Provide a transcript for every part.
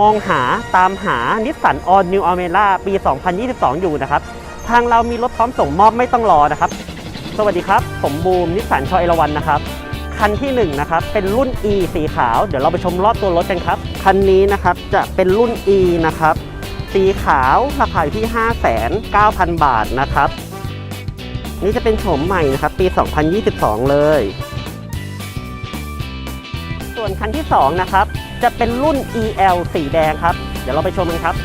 มองหาตามหานิสสันอ l นิวอ m เมล่าปี 2022 อยู่นะครับ ทางเรามีรถพร้อมส่งมอบไม่ต้องรอนะครับ สวัสดีครับผมบูมนิสสันชอยเอราวันนะครับคันที่1นะครับเป็นรุ่น E สีขาวเดี๋ยวเราไปชมรอบตัวรถกันครับ คันนี้นะครับจะเป็นรุ่น E นะครับสีขาวราคาอยู่ที่ 5,900 บาทนะครับ นี่จะเป็นโฉมใหม่นะครับปี 2022 เลย ส่วนคันที่2นะครับ จะเป็นรุ่น EL สีแดงครับ เดี๋ยวเราไปชมกันครับ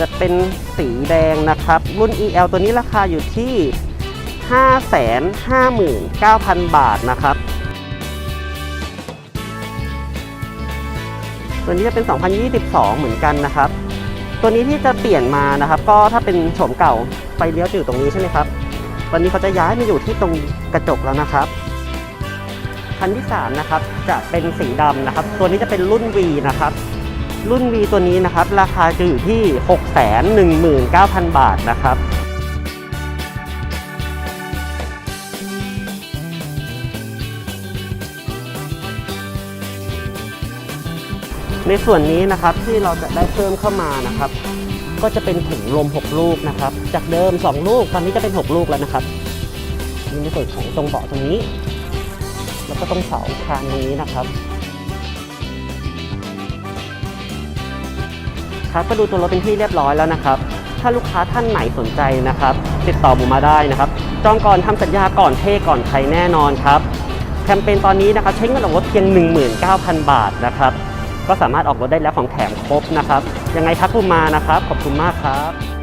จะเป็นสีแดงนะครับ รุ่น EL ตัวนี้ราคาอยู่ที่ 559,000 บาทนะครับ ตัวนี้จะเป็น 2022 เหมือนกันนะครับ ตัวนี้ที่จะเปลี่ยนมานะครับ ก็ถ้าเป็นโฉมเก่าไฟเลี้ยวจะอยู่ตรงนี้ใช่ไหมครับตอนนี้เขาจะย้ายมาอยู่ที่ตรงกระจกแล้วนะครับ คันที่3นะครับจะเป็นสีดำนะครับ ตัวนี้จะเป็นรุ่น V นะครับ รุ่น V ตัวนี้นะครับ ราคาจะอยู่ที่ 619,000 บาทนะครับในส่วนนี้นะครับที่เราจะได้เพิ่มเข้ามานะครับ ก็จะเป็นถุงลม 6 ลูกนะครับ จากเดิม 2 ลูกตอนนี้จะเป็น 6 ลูกแล้วนะครับนี่ในส่วนของตรงเบาะตรงนี้ แล้วก็ตรงเสาคานนี้นะครับครับก็ดูตัวรถเป็นที่เรียบร้อยแล้วนะครับ ถ้าลูกค้าท่านไหนสนใจนะครับ ติดต่อบูมมาได้นะครับ จองก่อนทำสัญญาก่อนเท่ก่อนใครแน่นอนครับแคมเปญตอนนี้นะครับใช้เงินออกรถเพียง 19,000 บาทนะครับก็สามารถออกรถได้แล้วของแถมครบนะครับ ยังไงทักบูมมานะครับ ขอบคุณมากครับ